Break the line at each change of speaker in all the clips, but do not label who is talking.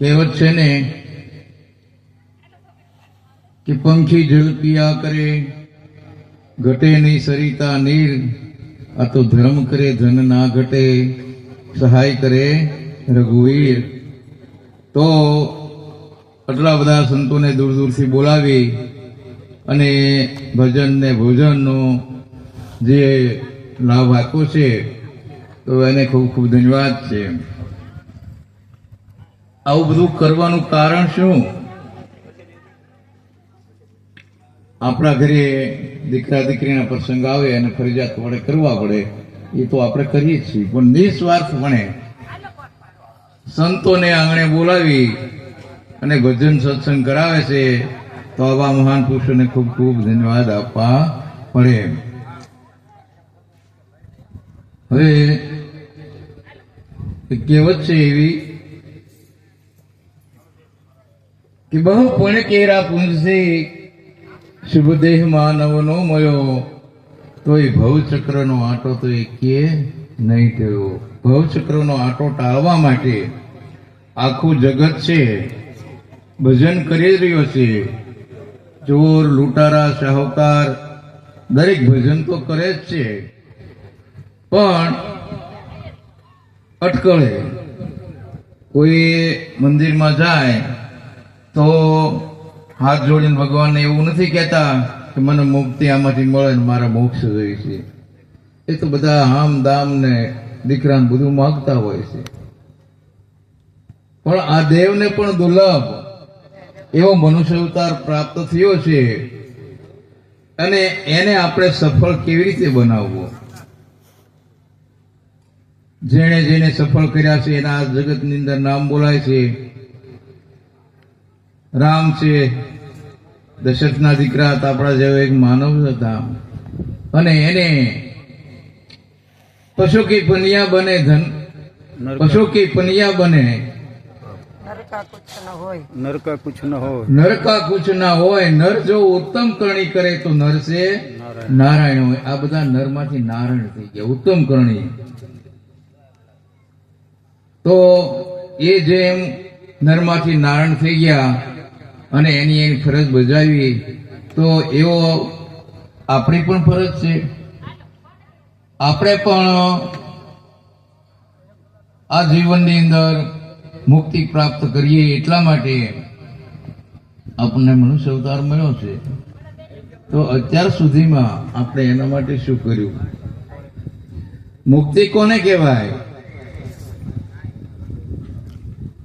કહેવત છે ને કે પંખી જળ કરે, ઘટે નહીં સરિતા નીર, આ તો ધર્મ કરે, ધન ના ઘટે, સહાય કરે રઘુવીર. તો આટલા બધા સંતોને દૂર દૂરથી બોલાવી અને ભજન ને ભોજનનો જે લાભ આપ્યો છે, તો એને ખૂબ ખૂબ ધન્યવાદ છે. આવું બધું કરવાનું કારણ શું? આપણા ઘરે દીકરા દીકરીના પ્રસંગ આવે અને ફરજિયાત વડે કરવા પડે, એ તો આપણે કરીએ છીએ. પણ નિસ્વાર્થપણે સંતોને આંગણે બોલાવી અને ભજન સત્સંગ કરાવે છે, તો આવા મહાન પુરુષોને ખૂબ ખૂબ ધન્યવાદ આપવા પડે. હવે કહેવત છે એવી કે બહુ પુણ્ય કેરા પુંજથી શુભ દેહ માનવનો મળ્યો તો એ ભવચક્રનો આંટો તો એ કે નહીં થયો ભવચક્રનો આંટો ટાળવા માટે આખું જગત છે ભજન કરી રહ્યો છે ચોર લૂંટારા શાહુકાર દરેક ભજન તો કરે જ છે પણ અટકળે કોઈ મંદિરમાં જાય તો હાથ જોડીને ભગવાનને એવું નથી કહેતા કે મને મુક્તિ આમાંથી મળે ને મારા મોક્ષ જોઈએ છે. એ તો બધા હામ દામ ને દીકરાને બધું માગતા હોય છે. પણ આ દેવને પણ દુર્લભ એવો મનુષ્ય અવતાર પ્રાપ્ત થયો છે અને એને આપણે સફળ કેવી રીતે બનાવવો? જેણે જેને સફળ કર્યા છે, એના આ જગતની અંદર નામ બોલાય છે. રામ છે. દશરથના દીકરા હતા આપણા જેવો એક માનવ હતા. અને એને પશુ કે પનિયા બને ધન પશુ કે પનિયા બને.
નરકા કુછ ન હોય.
નરકા કુછ ન હોય.
નરકા કુછ ના હોય. નર જો ઉત્તમ કરણી કરે તો નર છે નારાયણ હોય. આ બધા નરમાંથી નારાયણ થઈ ગયા ઉત્તમ કરણી. તો એ જેમ નરમાંથી નારાયણ થઈ ગયા અને એની એની ફરજ બજાવી તો એવો આપણી પણ ફરજ છે. આપણે પણ આ જીવનની અંદર મુક્તિ પ્રાપ્ત કરીએ એટલા માટે આપણને મનુષ્ય અવતાર મળ્યો છે. તો અત્યાર સુધીમાં આપણે એના માટે શું કર્યું? મુક્તિ કોને કહેવાય?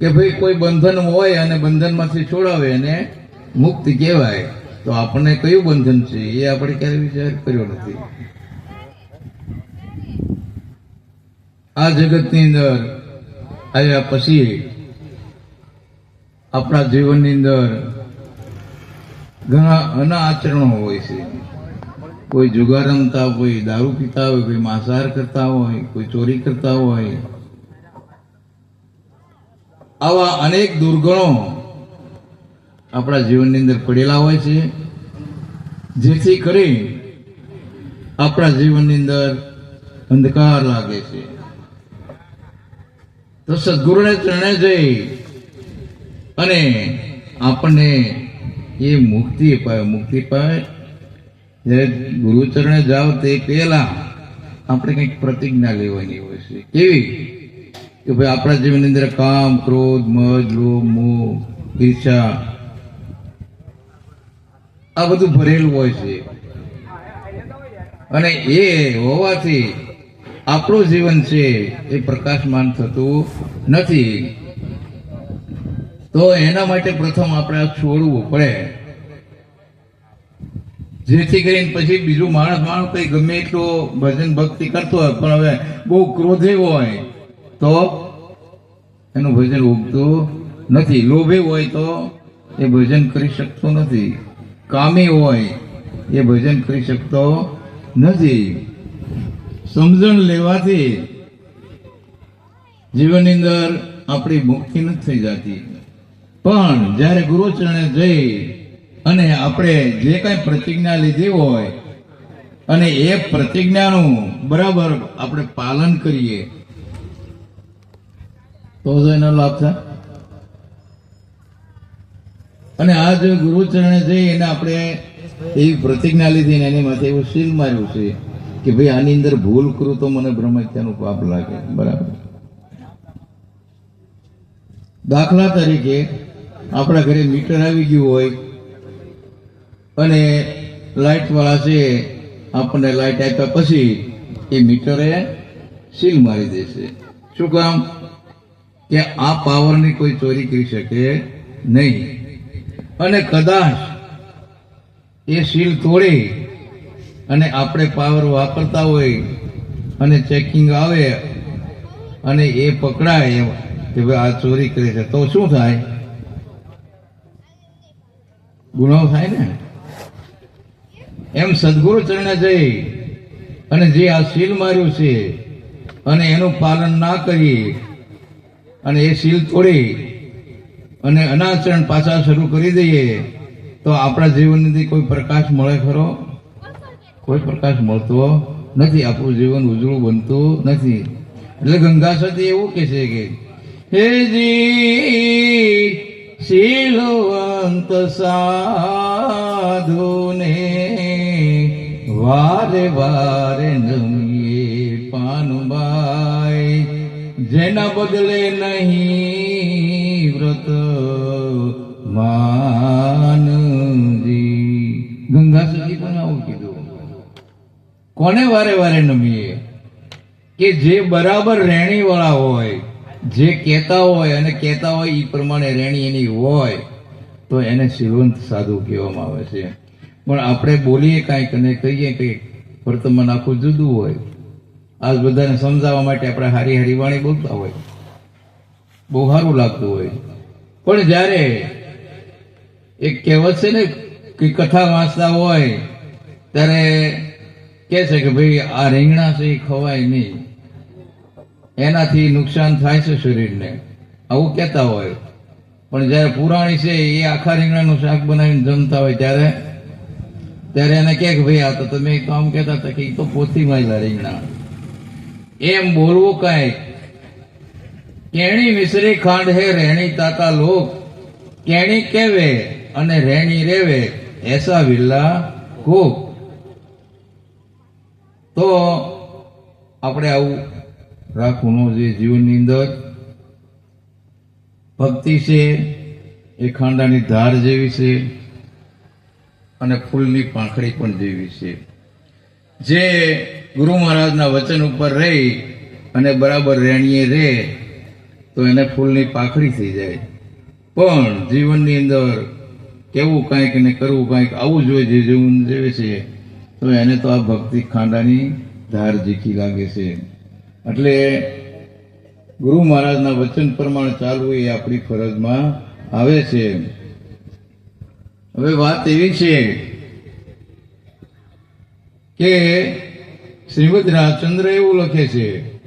કે ભાઈ કોઈ બંધન હોય અને બંધનમાંથી છોડાવે એને મુક્તિ કહેવાય, તો આપણને કયું બંધન છે? એ આપણે ક્યારે વિચાર કર્યો નથી. આ જગતની અંદર આવ્યા પછી આપણા જીવનની અંદર ઘણા અનાચરણો હોય છે. કોઈ જુગાર રમતા કોઈ દારૂ પીતા હોય, કોઈ માંસાહાર કરતા હોય, કોઈ ચોરી કરતા હોય આવા અનેક દુર્ગણો આપણા જીવનની અંદર પડેલા હોય છે, જેથી કરી આપણા જીવનની અંદર અંધકાર લાગે છે. તો સદગુરુને ચરણે જઈ અને આપણને એ મુક્તિ અપાય, મુક્તિ પાય જ્યારે ગુરુ ચરણે જાઓ તે પહેલા આપણે કંઈક પ્રતિજ્ઞા લેવાની હોય છે. કેવી? કે ભાઈ આપણા જીવનની અંદર કામ, ક્રોધ, મજ, લોભ, મોહ, ઈર્ષા, આ બધું ભરેલું હોય છે. અને એ હોવાથી આપણું જીવન છે એ પ્રકાશમાન થતું નથી. તો એના માટે પ્રથમ આપણે છોડવું પડે. જેથી કરીને પછી બીજું માણસ માણસ કઈ ગમે એટલો ભજન ભક્તિ કરતો હોય, પણ હવે બહુ ક્રોધે હોય તો એનું ભજન ઉગતું નથી. લોભે હોય તો એ ભજન કરી શકતો નથી. કામી હોય એ ભજન કરી શકતો નથી. સમજણ લેવાથી જીવનની અંદર આપણી મુક્તિ નથી થઈ જતી. પણ જ્યારે ગુરુચરણે જઈ અને આપણે જે કાંઈ પ્રતિજ્ઞા લીધી હોય અને એ પ્રતિજ્ઞાનું બરાબર આપણે પાલન કરીએ તો એનો લાભ થાય. અને આ જે ગુરુચરણે છે, એને આપણે એવી પ્રતિજ્ઞા લીધી ને એની માથે એવું સીલ માર્યું છે કે ભાઈ આની અંદર ભૂલ કરું તો મને બ્રહ્મત્યાનું પાપ લાગે. બરાબર. દાખલા તરીકે આપણા ઘરે મીટર આવી ગયું હોય અને લાઇટવાળા છે, આપણને લાઇટ આપ્યા પછી એ મીટરે સીલ મારી દેશે. શું કામ? કે આ પાવરની કોઈ ચોરી કરી શકે નહીં. અને કદાચ એ સીલ તોડી અને આપણે પાવર વાપરતા હોય અને ચેકિંગ આવે અને એ પકડાય કે ભાઈ આ ચોરી કરી છે, તો શું થાય? ગુનો થાય ને? એમ સદગુરુ ચરણે જઈ અને જે આ સીલ માર્યું છે અને એનું પાલન ના કરી અને એ સીલ તોડી અને અનાચરણ પાછા શરૂ કરી દઈએ, તો આપણા જીવનથી કોઈ પ્રકાશ મળે ખરો? કોઈ પ્રકાશ મળતો નથી. આપણું જીવન ઉજળું બનતું નથી. એટલે ગંગા સતી એવું કે છે કે, હે જી શીલવંત સાધુને, વારે વારે નમીએ જેના બદલે નહીં વ્રત માનજી. ગંગા સુધી પણ આવું કીધું. કોને વારે વારે નમીએ? કે જે બરાબર રેણી વાળા હોય, જે કહેતા હોય અને કહેતા હોય એ પ્રમાણે રેણી એની હોય, તો એને શિવંત સાધુ કહેવામાં આવે છે. પણ આપણે બોલીએ કાંઈક અને કહીએ કંઈક વર્તમાન આખું જુદું હોય. આજ બધાને સમજાવવા માટે આપણે હારી હારી વાણી બોલતા હોય. બહુ સારું લાગતું હોય. પણ જ્યારે એક કહેવત છે ને કે કથા વાંચતા હોય, ત્યારે કહે છે કે ભાઈ આ રીંગણા છે એ ખવાય નહીં. એનાથી નુકસાન થાય છે શરીરને. આવું કહેતા હોય. પણ જ્યારે પુરાણી છે એ આખા રીંગણાનું શાક બનાવીને જમતા હોય ત્યારે ત્યારે એને કહે કે ભાઈ આ તો તમે તો આમ કહેતા હતા કે એ તો પોથી માયલા રીંગણા. એમ બોલવું કાંઈ. કેણી મિશ્રી ખાંડ હે રેણી તાતા લોક. કેણી કેવે અને રેણી રેવે એસા વિલ્લા કોક તો આપણે આવું રાખવું જોઈએ જીવનની અંદર. ભક્તિ છે એ ખાંડાની ધાર જેવી છે અને ફૂલની પાંખડી પણ જેવી છે. જે ગુરુ મહારાજના વચન ઉપર રહી અને બરાબર રેણીએ રહે તો એને ફૂલની પાખડી થઈ જાય. પણ જીવનની અંદર કેવું કાંઈક ને કરવું કાંઈક આવું જોઈએ જે જીવન જેવે છે, તો એને તો આ ભક્તિ ખાંડાની ધાર જીકી લાગે છે. એટલે ગુરુ મહારાજના વચન પ્રમાણે ચાલવું એ આપણી ફરજમાં આવે છે. હવે વાત એવી છે કે શ્રીમદ રાજચંદ્ર એવું લખે છે.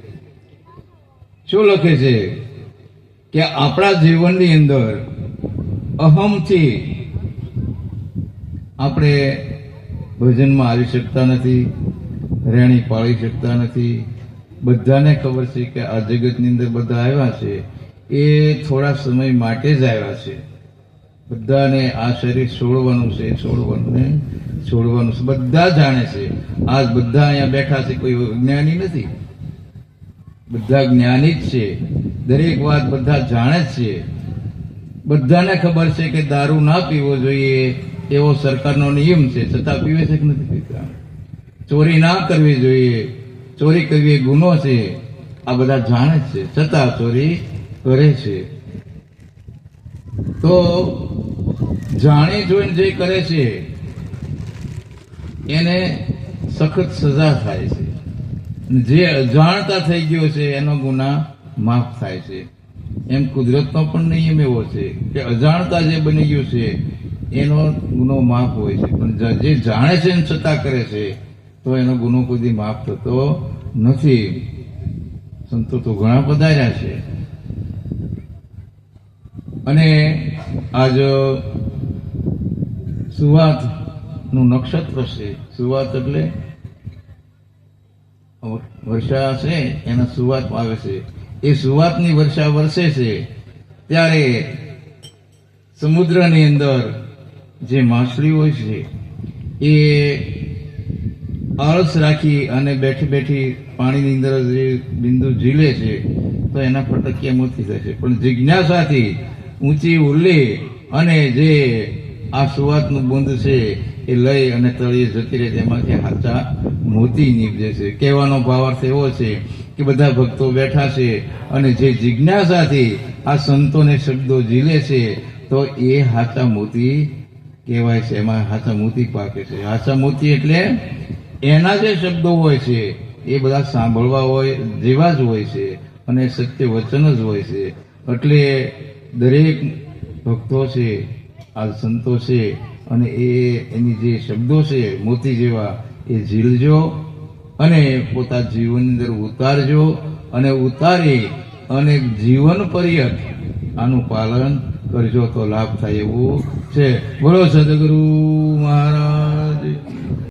શું લખે છે? કે આપણા જીવનની અંદર અહમથી આપણે ભજનમાં આવી શકતા નથી, રહેણી પાળી શકતા નથી. બધાને ખબર છે કે આ જગતની અંદર બધા આવ્યા છે. એ થોડા સમય માટે જ આવ્યા છે. બધાને આ શરીર છોડવાનું છે છોડવાનું ને છોડવાનું છે. બધા જાણે છે, આજ બધા અહીંયા બેઠા છે, કોઈ જ્ઞાની નથી. બધા જ્ઞાની જ છે. દરેક વાત બધા જાણે જ છે. બધાને ખબર છે કે દારૂ ના પીવો જોઈએ, એવો સરકારનો નિયમ છે. છતાં પીવે છે કે નથી પીતા? ચોરી ના કરવી જોઈએ. ચોરી કરવી એ ગુનો છે. આ બધા જાણે છે. છતાં ચોરી કરે છે. તો જાણી જોઈને જે કરે છે, એને સખત સજા થાય છે. જે અજાણતા થઈ ગયો છે, એનો ગુના માફ થાય છે. એમ કુદરતનો પણ નિયમ એવો છે કે અજાણતા જે બની ગયું છે, એનો ગુનો માફ હોય છે. પણ જે જાણે છે એમ છતાં કરે છે, તો એનો ગુનો કોઈ માફ થતો નથી. સંતો તો ઘણા પધાર્યા છે. અને આજ સુવાતનું નક્ષત્ર છે. સુવાત એટલે વર્ષા છે એના સુવાત આવે છે. એ સુવાતની વર્ષા વરસે છે, ત્યારે સમુદ્રની અંદર જે માછલી હોય છે, એ આળસ રાખી અને બેઠી બેઠી પાણીની અંદર જે બિંદુ ઝીલે છે, તો એના ફટકિયા મોતી થશે પણ જિજ્ઞાસાથી ઊંચી ઉલ્લી અને જે આ સુવાતનું બુંદ છે એ લઈ અને તળીએ જતી રહે તેમાંથી હાચા મોતી નીપજે છે. કહેવાનો ભાવાર્થ એવો છે કે બધા ભક્તો બેઠા છે અને જે જિજ્ઞાસાથી આ સંતોને શબ્દો ઝીલે છે, તો એ હાચા મોતી કહેવાય છે. એમાં હાચા મોતી પાકે છે. હાચા મોતી એટલે એના જે શબ્દો હોય છે, એ બધા સાંભળવા હોય, જેવા જ હોય છે અને સત્ય વચન જ હોય છે. એટલે દરેક ભક્તો છે આ સંતો છે, અને એ એની જે શબ્દો છે, મોતી જેવા, એ ઝીલજો અને પોતા જીવનની અંદર ઉતારજો અને ઉતારી અને જીવન પર્યંત આનું પાલન કરજો તો લાભ થાય એવું છે. બોલો સદગુરુ મહારાજ.